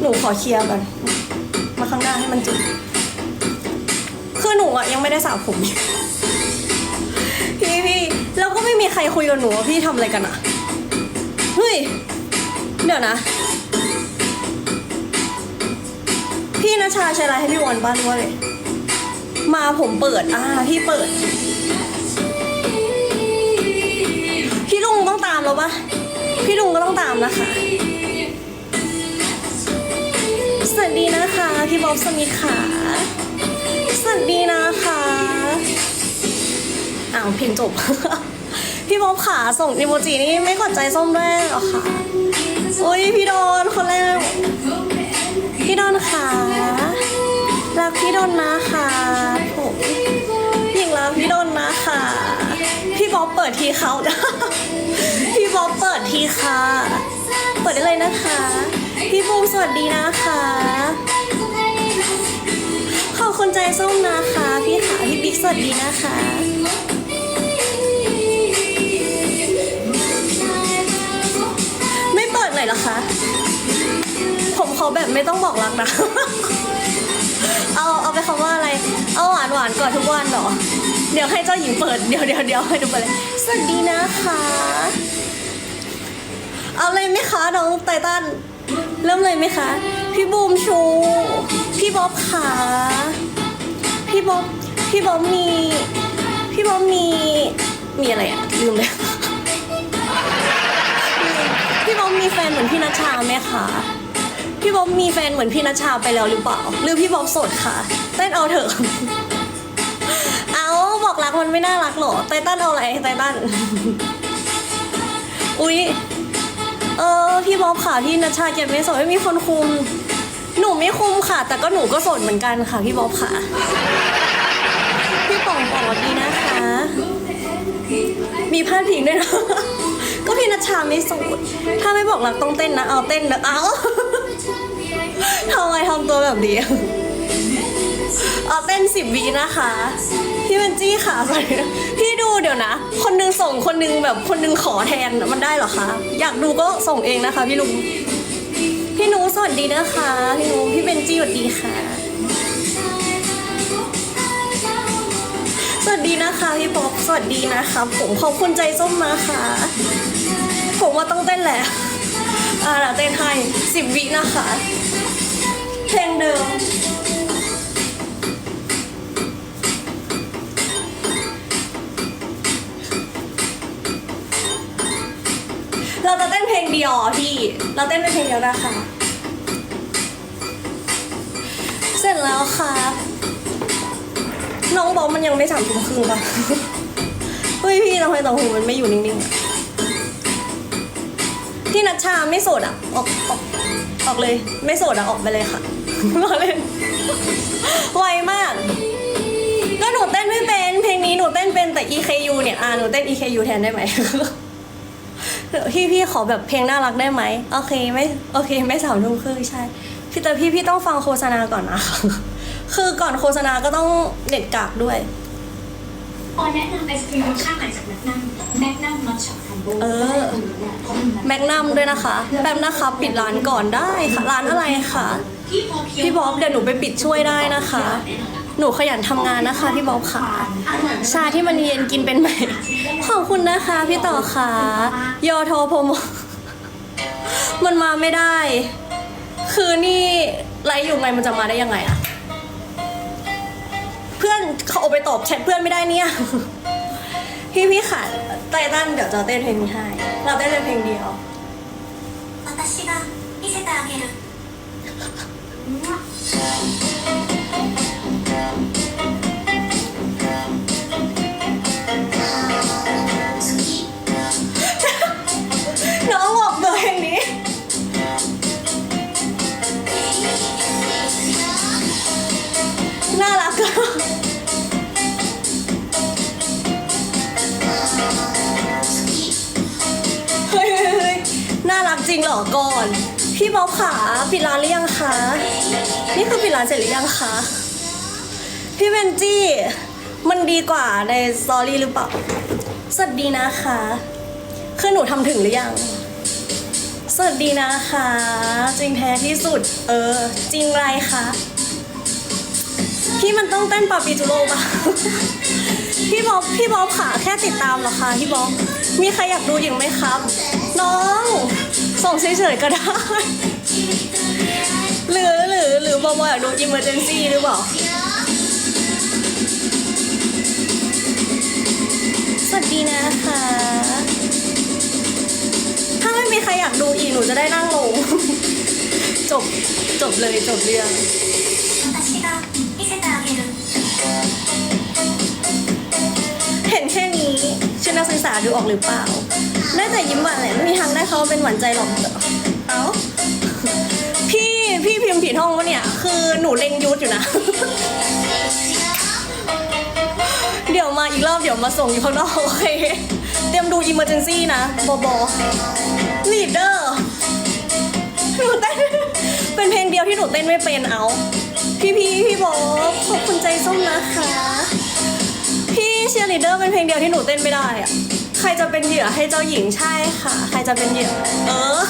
หนูขอเคลียร์ก่อนมาข้างหน้าให้มันจุดคือหนูอะยังไม่ได้สระผมพี่พี่แล้วก็ไม่มีใครคุยกับหนูว่าพี่ทำอะไรกันอะเฮ้ยเดี๋ยวนะ พี่นชชาใช้อะไรให้พี่วอนบ้านว่าเลยมาผมเปิดอ่าพี่เปิด พี่ลุงต้องตามแล้วปะพี่ลุงก็ต้องตามนะคะ สวัสดีนะคะ พี่บ๊อบสมิธค่ะ สวัสดีนะคะ อ้าวเพลงจบ พี่บ๊อบขาส่งอีโมจินี่ไม่กดใจส้มด้วยเหรอคะอุ้ยพี่โดนคนแรก พี่ดอนค่ะ รักพี่ดอนนะคะผมหญิงรักพี่ดอนนะคะ พี่บ๊อบเปิดทีเขาพี่บ๊อบเปิดทีค่ะ เปิดได้เลยนะคะ พี่บูมสวัสดีนะคะ ขอบคุณใจส้มนะคะ พี่ขาพี่บิ๊กสวัสดีนะคะไม่เปิดหน่อยหรอคะ ผมเขาแบบไม่ต้องบอกรักนะ เอาเอาไปคำว่าอะไร เอาหวานหวานก่อนทุกวันหรอ เดี๋ยวให้เจ้าหญิงเปิด เดี๋ยวเดี๋ยวเดี๋ยวให้ดูไปเลย สวัสดีนะคะ เอาเลยไหมคะน้องไตตัน เริ่มเลยไหมคะ พี่บูมชู พี่บ๊อบขา พี่บ๊อบ พี่บ๊อบมี พี่บ๊อบมี มีอะไรอะลืมเลยพี่บ๊อบมีแฟนเหมือนพี่นัชชาไหมคะ พี่บ๊อบมีแฟนเหมือนพี่นัชชาไปแล้วหรือเปล่า หรือพี่บ๊อบโสดค่ะเต้นเอาเถอะ เอาบอกรักมันไม่น่ารักหรอ ไตตันเอาอะไรไตตัน อุ๊ย เออพี่บ๊อบค่ะพี่นัชชาเก็บไม่สดไม่มีคนคุม หนูไม่คุมค่ะ แต่ก็หนูก็สดเหมือนกันค่ะพี่บ๊อบค่ะพี่ป่องป่องสวัสดีนะคะ มีพาดพิงด้วยนะ ก็พี่นัชชาไม่สดถ้าไม่บอกรักต้องเต้นนะเอาเต้นนะเอาทำไมทำตัวแบบนี้ เอาเต้นสิบวินะคะ พี่เบนจี้ค่ะสวัสดีนพี่ดูเดี๋ยวนะ คนหนึงส่งคนหนึงแบบคนหนึงขอแทนมันได้เหรอคะ อยากดูก็ส่งเองนะคะ พี่ลุง พี่นูสวัสดีนะคะ พี่นูพี่เบนจี้สวัสดีค่ะ สวัสดีนะคะพี่ป๊อปสวัสดีนะคะ ผมขอบคุณใจส้มนะคะผมว่าต้องเต้นแหละอ่าเราเต้นให้สิบวินะคะ เพลงเดิม เราจะเต้นเพลงเดียวอะพี่ เราเต้นเป็นเพลงเดียวนะคะ เสร็จแล้วค่ะน้องบอกมันยังไม่สามทุ่มครึ่งป่ะ เฮ้ยพี่ทำไมต่างหูมันไม่อยู่นิ่งๆอะพี่นัชชาไม่โสดอะ ออกออกออกเลย ไม่โสดอะ ออกไปเลยค่ะมาเล่นไวมาก ก็หนูเต้นไม่เป็น เพลงนี้หนูเต้นเป็นแต่ EKU เนี่ย อ่าหนูเต้น EKU แทนได้ไหม พี่พี่ขอแบบเพลงน่ารักได้ไหมโอเคไม่โอเค ไม่สามทุ่มครึ่งใช่พี่แต่พี่พี่ต้องฟังโฆษณาก่อนนะ คือก่อนโฆษณาก็ต้องเน็ตกากด้วยออยแนะนำไอศครีมรสชาติใหม่จากแมกนัมแมกนัมมัทฉะคัมโบเออแมกนัมด้วยนะคะแบบนะคะปิดร้านก่อนได้ค่ะร้านอะไรคะที่พอเพียงพี่บ๊อบเดี๋ยวหนูไปปิดช่วยได้นะคะ หนูขยันทำงานนะคะพี่บ๊อบค่ะชาที่มันเย็นกินเป็นไหม ขอบคุณนะคะพี่ต่อค่ะยอโทรโพโมมันมาไม่ได้ คือนี่ไลฟ์อยู่ไงมันจะมาได้ยังไงอะเพื่อนเขาเอาไปตอบแชทเพื่อนไม่ได้เนี่ย พี่พี่ค่ะไตตันเดี๋ยวจะเต้นเพลงนี้ให้ เราเต้นเป็นเพลงเดียว私 เฮ้ยเฮ้ยเฮ้ยน่ารักจริงเหรอก่อน พี่บ๊อบขาปิดร้านหรือยังคะ นี่คือปิดร้านเสร็จหรือยังคะ พี่เบนจี้ มันดีกว่าในสตอรี่หรือเปล่า สวัสดีนะคะ คือหนูทำถึงหรือยัง สวัสดีนะคะ จริงแท้ที่สุด เออ จริงไรคะ พี่มันต้องเต้นปาปิจูโรปะ พี่บ๊อบพี่บ๊อบค่ะแค่ติดตามเหรอคะพี่บ๊อบมีใครอยากดูอีกไหมครับ น้อง ส่งเฉยๆก็ได้ หรือหรือหรือบอบอยอยากดู emergency หรือเปล่าสวัสดีนะคะ ถ้าไม่มีใครอยากดูอีกหนูจะได้นั่งลง จบจบเลยจบเรื่อง นักศึกษาดูออกหรือเปล่า ได้แต่ยิ้มหวานแหละไม่มีทางได้เขาเป็นหวานใจหรอกเอ้าพี่พี่พิมพ์ผิดห้องวะเนี่ย คือหนูเล็งยุทธอยู่นะ เดี๋ยวมาอีกรอบเดี๋ยวมาส่งอยู่ข้างนอกโอเค เตรียมดู emergency นซี่นะบอบอ leader หนูเต้นเป็นเพลงเดียวที่หนูเต้นไม่เป็นเอา พี่พี่พี่บอบขอบคุณใจส้มนะคะ เชียร์ลีดเดอร์เป็นเพลงเดียวที่หนูเต้นไม่ได้อะใครจะเป็นเหยื่อให้เจ้าหญิงใช่ค่ะ ใครจะเป็นเหยื่อ เออ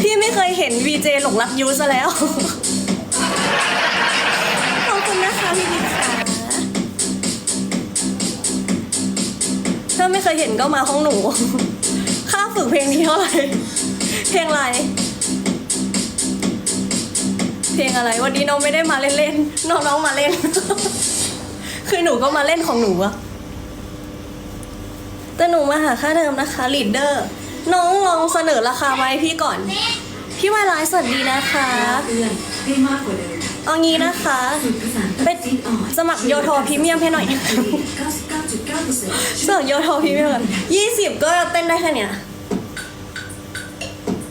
พี่ไม่เคยเห็น VJ หลงรักยูซะแล้ว ขอบคุณนะคะพี่บิ๊กค่ะถ้าไม่เคยเห็นก็มาห้องหนู ค่าฝึกเพลงนี้เท่าไหร่ เพลงอะไรเพลงอะไรวันนี้น้องไม่ได้มาเล่นๆ น้องๆมาเล่น คือหนูก็มาเล่นของหนูอะแต่หนูมาหาค่าเทอมนะคะลีดเดอร์ น้องลองเสนอราคามาให้พี่ก่อน พี่วายไลฟ์สวัสดีนะคะเพื่อนให้มากกว่าเดิมเอางี้นะคะฝึกภาษาไปจีนสมัครโยทอพรีเมียมให้หน่อย99.9%สมัครโยทอพรีเมียมยี่สิบก็เต้นได้แค่เนี้ย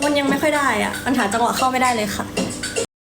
มันยังไม่ค่อยได้อะมันหาจังหวะเข้าไม่ได้เลยค่ะ